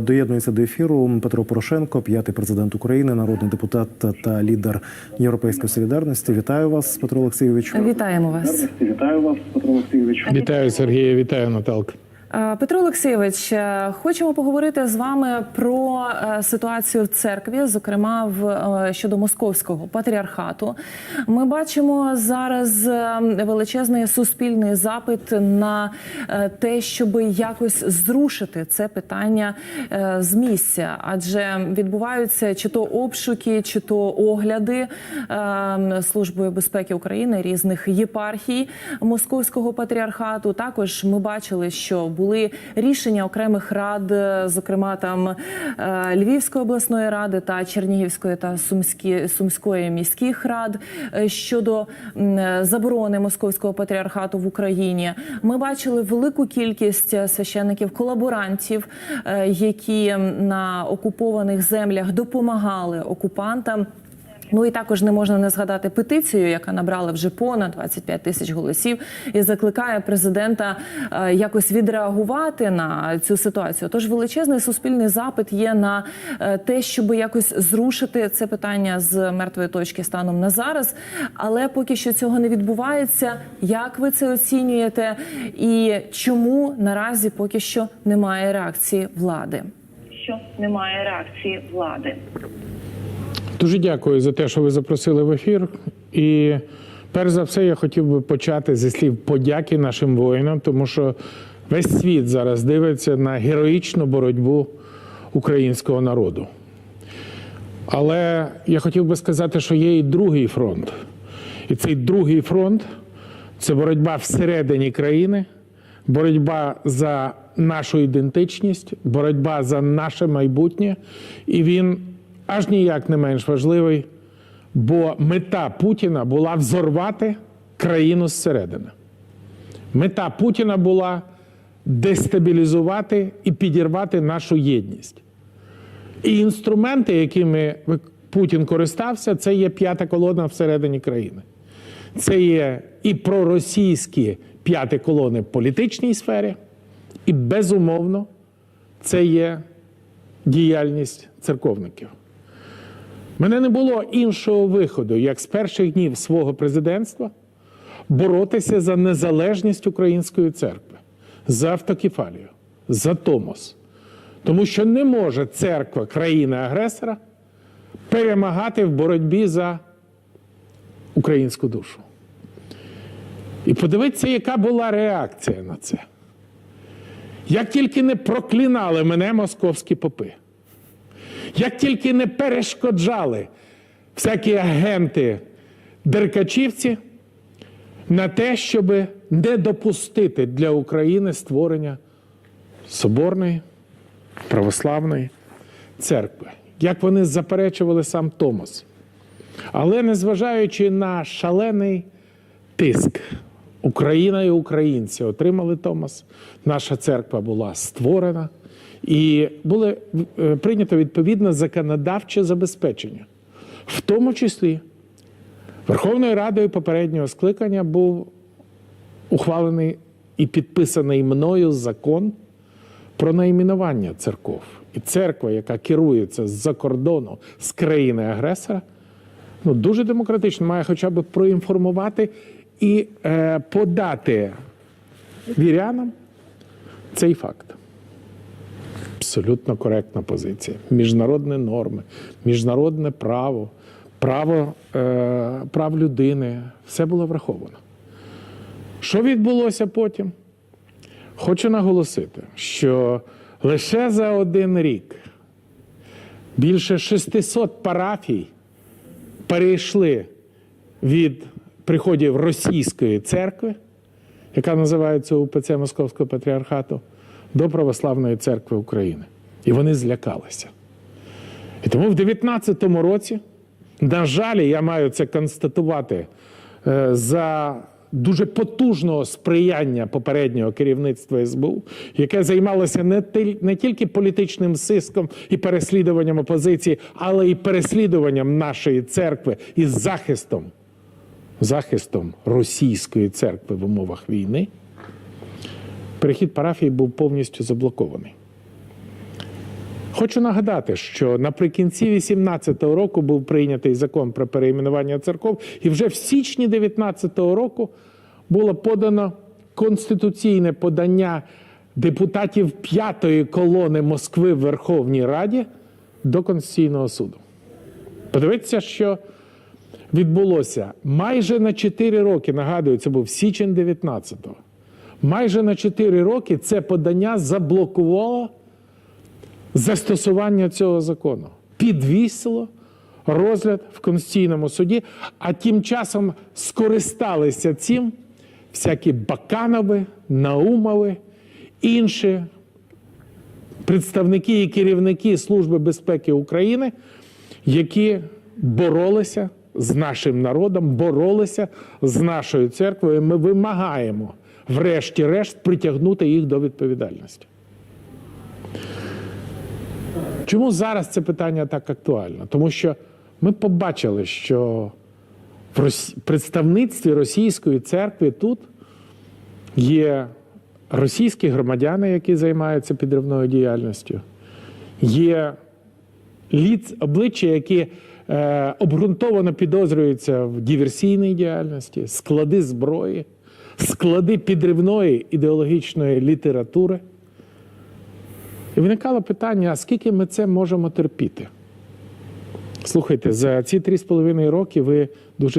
Доєднується до ефіру Петро Порошенко, п'ятий президент України, народний депутат та лідер Європейської солідарності. Вітаю вас, Петро Олексійович. Вітаємо вас. Вітаю вас, Петро Олексійович. Вітаю Сергія, вітаю Наталка. Е, Петро Олексійович, е, хочемо поговорити з вами про е, ситуацію в церкві, зокрема в щодо московського патріархату. Ми бачимо зараз величезний суспільний запит на те, щоб якось зрушити це питання з місця, адже відбуваються чи то обшуки, чи то огляди службою безпеки України різних єпархій московського патріархату. Також ми бачили, що були рішення окремих рад, е, зокрема там е, Львівської обласної ради та Чернігівської та Сумські, Сумської міських рад е, щодо заборони московського патріархату в Україні. Ми бачили велику кількість священиків-колаборантів, е, які на окупованих землях допомагали окупантам. Ну і також не можна не згадати петицію, яка набрала вже понад 25 тисяч голосів, і закликає президента е, якось відреагувати на цю ситуацію. Тож величезний суспільний запит є на е, те, щоб якось зрушити це питання з мертвої точки станом на зараз. Але поки що цього не відбувається. Як ви це оцінюєте, і чому наразі поки що немає реакції влади? що немає реакції влади. Дуже дякую за те, що ви запросили в ефір. І перш за все, я хотів би почати зі слів подяки нашим воїнам, тому що весь світ зараз дивиться на героїчну боротьбу українського народу. Але я хотів би сказати, що є і другий фронт. І цей другий фронт це боротьба всередині країни, боротьба за нашу ідентичність, боротьба за наше майбутнє. І він аж ніяк не менш важливий, бо мета Путіна була взорвати країну зсередини. Мета Путіна була дестабілізувати і підірвати нашу єдність. І інструменти, якими Путін користався, це є п'ята колона всередині країни. Це є і проросійські п'яті колони в політичній сфері, і безумовно, це є діяльність церковників. Мене не було іншого виходу, як з перших днів свого президентства боротися за незалежність української церкви, за автокефалію, за Томос. Тому що не може церква країни-агресора перемагати в боротьбі за українську душу. І подивіться, яка була реакція на це. Як тільки не проклинали мене московські попи, як тільки не перешкоджали всякі агенти деркачівці на те, щоб не допустити для України створення соборної православної церкви, як вони заперечували сам Томос. Але незважаючи на шалений тиск, Україна і українці отримали Томос, наша церква була створена і було е, прийнято відповідне законодавче забезпечення. В тому числі Верховною Радою попереднього скликання був ухвалений і підписаний мною закон про найменування церков. І церква, яка керується з-за кордону з країни-агресора, ну, дуже демократично має хоча б проінформувати і е, подати вірянам цей факт. Абсолютно коректна позиція. Міжнародні норми, міжнародне право, право е, прав людини все було враховано. Що відбулося потім? Хочу наголосити, що лише за один рік більше 600 парафій перейшли від приходів російської церкви, яка називається УПЦ Московського патріархату, до Православної церкви України. І вони злякалися. І тому в 19-му році, на жаль, я маю це констатувати е, за дуже потужного сприяння попереднього керівництва СБУ, яке займалося не, тільки політичним сиском і переслідуванням опозиції, але й переслідуванням нашої церкви і захистом, захистом російської церкви в умовах війни. Перехід парафії був повністю заблокований. Хочу нагадати, що наприкінці 2018 року був прийнятий закон про перейменування церков, і вже в січні 2019 року було подано конституційне подання депутатів п'ятої колони Москви в Верховній Раді до Конституційного суду. Подивіться, що відбулося майже на 4 роки. Нагадую, це був січень 19-го. Майже на 4 роки це подання заблокувало застосування цього закону, підвісило розгляд в Конституційному суді, а тим часом скористалися цим всякі Баканови, Наумови, інші представники і керівники Служби безпеки України, які боролися з нашим народом, боролися з нашою церквою. Ми вимагаємо, врешті-решт, притягнути їх до відповідальності. Чому зараз це питання так актуально? Тому що ми побачили, що в представництві російської церкви тут є російські громадяни, які займаються підривною діяльністю, є ліц, обличчя, які е, обґрунтовано підозрюються в диверсійній діяльності, склади зброї, склади підривної ідеологічної літератури. І виникало питання: а скільки ми це можемо терпіти? Слухайте, за ці три з половиною роки ви